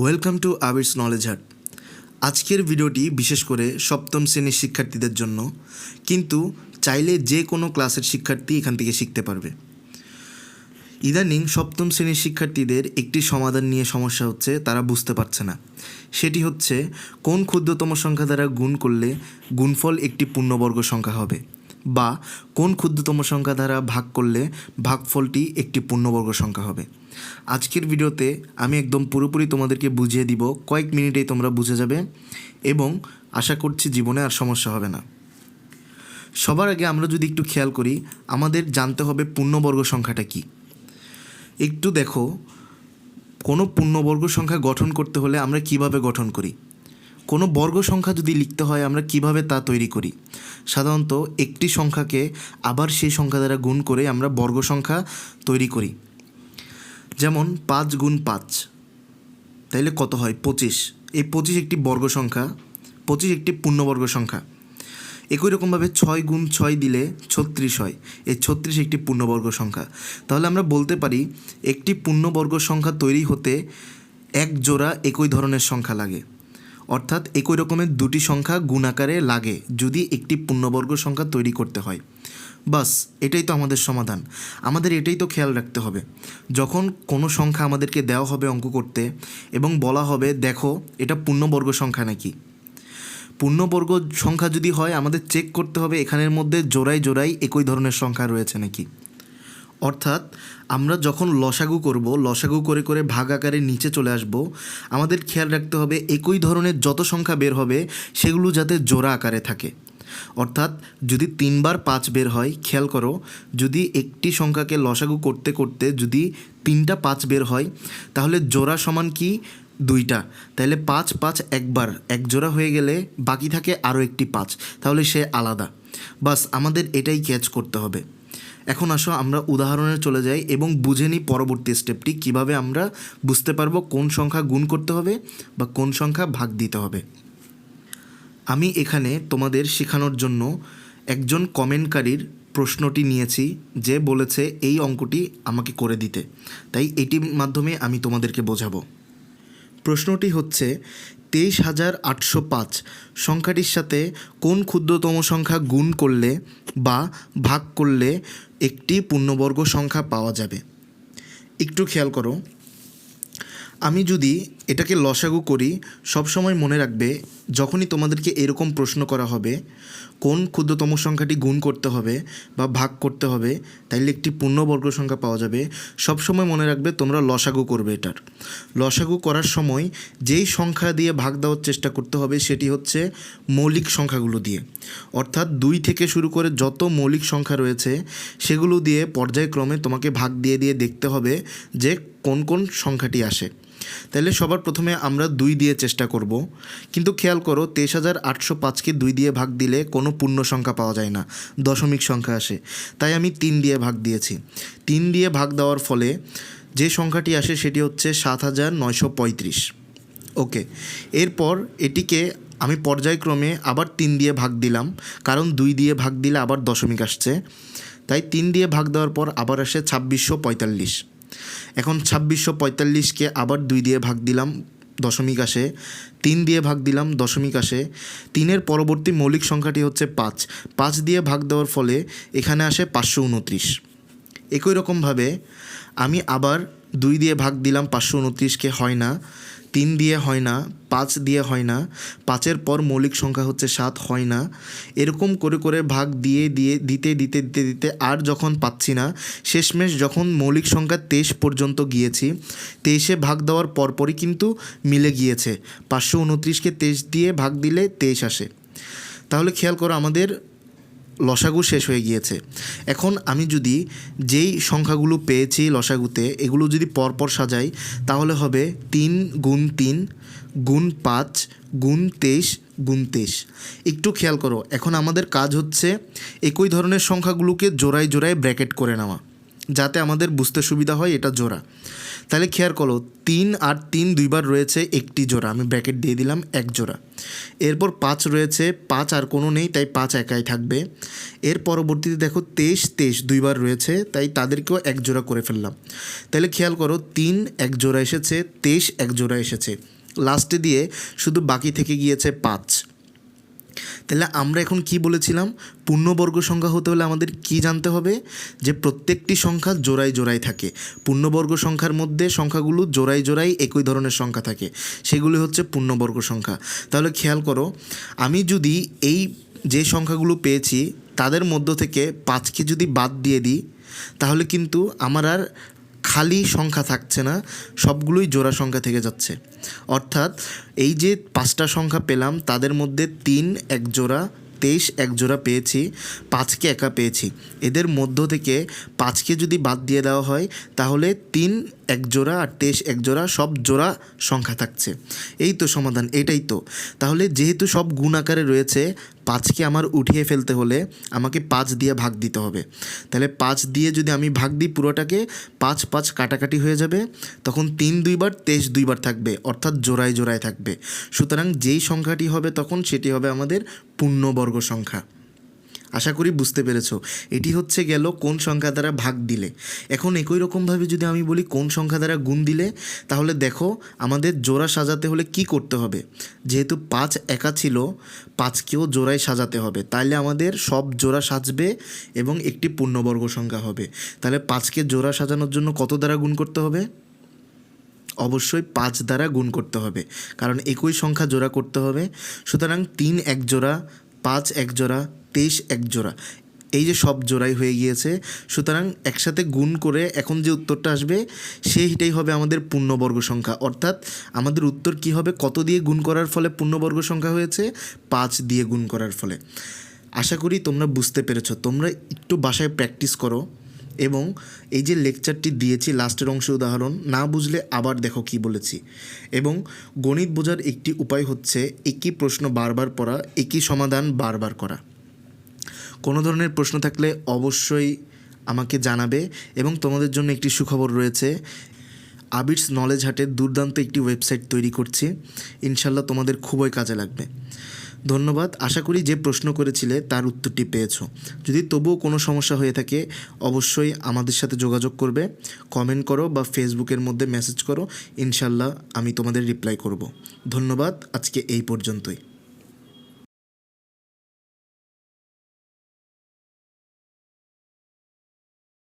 Welcome to আবির্স knowledge হাট আজকের ভিডিওটি বিশেষ করে সপ্তম শ্রেণির শিক্ষার্থীদের জন্য, কিন্তু চাইলে যে কোনো ক্লাসের শিক্ষার্থী এখান থেকে শিখতে পারবে। ইদানিং সপ্তম শ্রেণির শিক্ষার্থীদের একটি সমাধান নিয়ে সমস্যা হচ্ছে, তারা বুঝতে পারছে না। সেটি হচ্ছে, কোন ক্ষুদ্রতম সংখ্যা দ্বারা গুণ করলে গুণফল একটি পূর্ণবর্গ সংখ্যা হবে? বা কোন ক্ষুদ্রতম সংখ্যা দ্বারা ভাগ করলে ভাগফলটি একটি পূর্ণবর্গ সংখ্যা হবে? আজকের ভিডিওতে আমি একদম পুরোপুরি তোমাদেরকে বুঝিয়ে দিব, কয়েক মিনিটেই তোমরা বুঝে যাবে এবং আশা করছি জীবনে আর সমস্যা হবে না। সবার আগে আমরা যদি একটু খেয়াল করি, আমাদের জানতে হবে পূর্ণবর্গ সংখ্যাটা কী। একটু দেখো, কোনো পূর্ণবর্গ সংখ্যা গঠন করতে হলে আমরা কীভাবে গঠন করি? কোনো বর্গ সংখ্যা যদি লিখতে হয়, আমরা কীভাবে তা তৈরি করি? সাধারণত একটি সংখ্যাকে আবার সেই সংখ্যা দ্বারা গুণ করে আমরা বর্গ সংখ্যা তৈরি করি। যেমন পাঁচ গুণ পাঁচ। তাইলে কত হয়? পঁচিশ। এই পঁচিশ একটি বর্গ সংখ্যা, পঁচিশ একটি পূর্ণবর্গ সংখ্যা। একই রকমভাবে ছয় গুণ ছয় দিলে ছত্রিশ হয়। এই ছত্রিশ একটি পূর্ণবর্গ সংখ্যা। তাহলে আমরা বলতে পারি, একটি পূর্ণবর্গ সংখ্যা তৈরি হতে এক জোড়া একই ধরনের সংখ্যা লাগে। অর্থাৎ একই রকমের দুটি সংখ্যা গুণ আকারে লাগে, যদি একটি পূর্ণবর্গ সংখ্যা তৈরি করতে হয়। বাস, এটাই তো আমাদের সমাধান। আমাদের এটাই তো খেয়াল রাখতে হবে। যখন কোনো সংখ্যা আমাদেরকে দেওয়া হবে অঙ্ক করতে এবং বলা হবে, দেখো, এটা পূর্ণবর্গ সংখ্যা নাকি? পূর্ণবর্গ সংখ্যা যদি হয়, আমাদের চেক করতে হবে এখানের মধ্যে জোড়ায় জোড়ায় একই ধরনের সংখ্যা রয়েছে নাকি। অর্থাৎ, আমরা যখন লসাগু করব, লসাগু করে করে ভাগ আকারে নিচে চলে আসব, আমাদের খেয়াল রাখতে হবে একই ধরনের যত সংখ্যা বের হবে, সেগুলো যাতে জোড়া আকারে থাকে। অর্থাৎ যদি তিনবার পাঁচ বের হয়, খেয়াল করো, যদি একটি সংখ্যাকে লসাগু করতে করতে যদি তিনটা পাঁচ বের হয়, তাহলে জোড়া সমান কি? দুইটা। তাহলে পাঁচ পাঁচ একবার, এক জোড়া হয়ে গেলে বাকি থাকে আরও একটি পাঁচ। তাহলে সে আলাদা। বাস, আমাদের এটাই ক্যাচ করতে হবে। এখন আসো, আমরা উদাহরণে চলে যাই এবং বুঝে নিই পরবর্তী স্টেপটি কীভাবে আমরা বুঝতে পারব কোন সংখ্যা গুণ করতে হবে বা কোন সংখ্যা ভাগ দিতে হবে। আমি এখানে তোমাদের শেখানোর জন্য একজন কমেন্টকারীর প্রশ্নটি নিয়েছি যে বলেছে এই অঙ্কটি আমাকে করে দিতে। তাই এটির মাধ্যমে আমি তোমাদেরকে বোঝাবো। প্রশ্নটি হচ্ছে, তেইশ হাজার আটশো পাঁচ সংখ্যাটির সাথে কোন ক্ষুদ্রতম সংখ্যা গুণ করলে বা ভাগ করলে একটি পূর্ণবর্গ সংখ্যা পাওয়া যাবে? একটু খেয়াল করো। আমি যদি এটাকে লসাগু করি, সবসময় মনে রাখবে, যখনই তোমাদেরকে এরকম প্রশ্ন করা হবে, কোন ক্ষুদ্রতম সংখ্যাটি গুণ করতে হবে বা ভাগ করতে হবে, তাইলে একটি পূর্ণবর্গ সংখ্যা পাওয়া যাবে, সবসময় মনে রাখবে তোমরা লসাগু করবে এটার। লসাগু করার সময় যেই সংখ্যা দিয়ে ভাগ দেওয়ার চেষ্টা করতে হবে, সেটি হচ্ছে মৌলিক সংখ্যাগুলো দিয়ে। অর্থাৎ দুই থেকে শুরু করে যত মৌলিক সংখ্যা রয়েছে, সেগুলো দিয়ে পর্যায়ক্রমে তোমাকে ভাগ দিয়ে দিয়ে দেখতে হবে যে কোন কোন সংখ্যাটি আসে। তাহলে সবার প্রথমে আমরা দুই দিয়ে চেষ্টা করব। কিন্তু খেয়াল করো, তেইশ হাজার আটশো পাঁচকে দুই দিয়ে ভাগ দিলে কোনো পূর্ণ সংখ্যা পাওয়া যায় না, দশমিক সংখ্যা আসে। তাই আমি তিন দিয়ে ভাগ দিয়েছি। তিন দিয়ে ভাগ দেওয়ার ফলে যে সংখ্যাটি আসে সেটি হচ্ছে সাত হাজার নয়শো পঁয়ত্রিশ। ওকে, এরপর এটিকে আমি পর্যায়ক্রমে আবার তিন দিয়ে ভাগ দিলাম, কারণ দুই দিয়ে ভাগ দিলে আবার দশমিক আসছে। তাই তিন দিয়ে ভাগ দেওয়ার পর আবার আসে ছাব্বিশশো পঁয়তাল্লিশ। এখন ছাব্বিশশো পঁয়তাল্লিশকে আবার দুই দিয়ে ভাগ দিলাম দশমিক আসে, তিন দিয়ে ভাগ দিলাম দশমিক আসে, তিনের পরবর্তী মৌলিক সংখ্যাটি হচ্ছে পাঁচ পাঁচ দিয়ে ভাগ দেওয়ার ফলে এখানে আসে পাঁচশো উনত্রিশ। একই রকমভাবে আমি আবার দুই দিয়ে ভাগ দিলাম পাঁচশো উনত্রিশকে, হয় না। তিন দিয়ে হয় না, পাঁচ দিয়ে হয় না, পাঁচের পর মৌলিক সংখ্যা হচ্ছে সাত, হয় না। এরকম করে করে ভাগ দিয়ে দিয়ে দিতে দিতে দিতে দিতে আর যখন পাচ্ছি না, শেষমেশ যখন মৌলিক সংখ্যা তেইশ পর্যন্ত গিয়েছি, তেইশে ভাগ দেওয়ার পরপরই কিন্তু মিলে গিয়েছে। পাঁচশো উনত্রিশকে তেইশ দিয়ে ভাগ দিলে তেইশ আসে। তাহলে খেয়াল করো আমাদের লসাগু শেষ হয়ে গিয়েছে। এখন আমি যদি যেই সংখ্যাগুলো পেয়েছি লসাগুতে, এগুলো যদি পরপর সাজাই, তাহলে হবে তিন গুণ তিন গুণ পাঁচ গুণ তেইশ গুণ তেইশ। একটু খেয়াল করো, এখন আমাদের কাজ হচ্ছে একই ধরনের সংখ্যাগুলোকে জোড়ায় জোড়ায় ব্র্যাকেট করে নেওয়া। যাতে আমাদের বুঝতে সুবিধা হয় এটা জোড়া। তাহলে খেয়াল করো, তিন আর তিন দুইবার রয়েছে একটি জোড়া। আমি ব্র্যাকেট দিয়ে দিলাম, এক জোড়া। এরপর পাঁচ রয়েছে, পাঁচ আর কোনো নেই, তাই পাঁচ একাই থাকবে। এর পরবর্তীতে দেখো, তেইশ তেইশ দুইবার রয়েছে, তাই তাদেরকেও এক জোড়া করে ফেললাম। তাহলে খেয়াল করো, তিন এক জোড়া এসেছে, তেইশ এক জোড়া এসেছে। লাস্টে দিয়ে শুধু বাকি থেকে গিয়েছে পাঁচ। তাহলে আমরা এখন কি বলেছিলাম? পূর্ণবর্গ সংখ্যা হতে হলে আমাদের কি জানতে হবে? যে প্রত্যেকটি সংখ্যা জোড়ায় জোড়ায় থাকে। পূর্ণবর্গ সংখ্যার মধ্যে সংখ্যাগুলো জোড়ায় জোড়ায় একই ধরনের সংখ্যা থাকে। সেগুলি হচ্ছে পূর্ণবর্গ সংখ্যা। তাহলে খেয়াল করো, আমি যদি এই যে সংখ্যাগুলো পেয়েছি, তাদের মধ্য থেকে পাঁচকে যদি বাদ দিয়ে দিই, তাহলে কিন্তু আমার আর খালি সংখ্যা থাকছে না, সবগুলোই জোড়া সংখ্যা থেকে যাচ্ছে। অর্থাৎ এই যে পাঁচটা সংখ্যা পেলাম, তাদের মধ্যে তিন এক জোড়া, তেইশ এক জোড়া পেয়েছি পাঁচকে একা পেয়েছি। এদের মধ্য থেকে পাঁচকে যদি বাদ দিয়ে দেওয়া হয়, তাহলে তিন এক জোড়া আর তেইশ এক জোড়া, সব জোড়া সংখ্যা থাকছে। এই তো সমাধান, এটাই তো। তাহলে যেহেতু সব গুণ আকারে রয়েছে, পাঁচকে আমার উঠিয়ে ফেলতে হলে আমাকে পাঁচ দিয়ে ভাগ দিতে হবে। তাহলে পাঁচ দিয়ে যদি আমি ভাগ দিই পুরোটাকে, পাঁচ পাঁচ কাটাকাটি হয়ে যাবে, তখন তিন দুইবার, তেইশ দুইবার থাকবে, অর্থাৎ জোড়ায় জোড়ায় থাকবে। সুতরাং যেই সংখ্যাটি হবে তখন সেটি হবে আমাদের পূর্ণবর্গ সংখ্যা। আশা করি বুঝতে পেরেছ। এটি হচ্ছে গেল কোন সংখ্যা দ্বারা ভাগ দিলে। এখন একই রকমভাবে যদি আমি বলি কোন সংখ্যা দ্বারা গুণ দিলে, তাহলে দেখো আমাদের জোড়া সাজাতে হলে কি করতে হবে? যেহেতু পাঁচ একা ছিল, পাঁচকেও জোড়ায় সাজাতে হবে। তাহলে আমাদের সব জোড়া সাজবে এবং একটি পূর্ণবর্গ সংখ্যা হবে। তাহলে পাঁচকে জোড়া সাজানোর জন্য কত দ্বারা গুণ করতে হবে? অবশ্যই পাঁচ দ্বারা গুণ করতে হবে, কারণ একই সংখ্যা জোড়া করতে হবে। সুতরাং তিন এক জোড়া, পাঁচ এক জোড়া তেইশ এক জোড়া। এই যে সব জোড়াই হয়ে গিয়েছে, সুতরাং একসাথে গুণ করে এখন যে উত্তরটা আসবে, সেইটাই হবে আমাদের পূর্ণবর্গ সংখ্যা। অর্থাৎ আমাদের উত্তর কি হবে? কত দিয়ে গুণ করার ফলে পূর্ণবর্গ সংখ্যা হয়েছে? পাঁচ দিয়ে গুণ করার ফলে। আশা করি তোমরা বুঝতে পেরেছ। তোমরা একটু বাসায় প্র্যাকটিস করো এবং এই যে লেকচারটি দিয়েছি, লাস্টের অংশ উদাহরণ, না বুঝলে আবার দেখো কি বলেছি। এবং গণিত বোঝার একটি উপায় হচ্ছে, একই প্রশ্ন বারবার পড়া, একই সমাধান বারবার করা। কোনো ধরনের প্রশ্ন থাকলে অবশ্যই আমাকে জানাবে এবং তোমাদের জন্য একটি সুখবর রয়েছে। আবির্স নলেজ হাটের দুর্দান্ত একটি ওয়েবসাইট তৈরি করছি। ইনশাল্লাহ তোমাদের খুবই কাজে লাগবে। ধন্যবাদ। আশা করি যে প্রশ্ন করেছিলে তার উত্তরটি পেয়েছ। যদি তবুও কোনো সমস্যা হয়ে থাকে, অবশ্যই আমাদের সাথে যোগাযোগ করবে। কমেন্ট করো বা ফেসবুকের মধ্যে মেসেজ করো। ইনশাল্লাহ আমি তোমাদের রিপ্লাই করব। ধন্যবাদ। আজকে এই পর্যন্তই।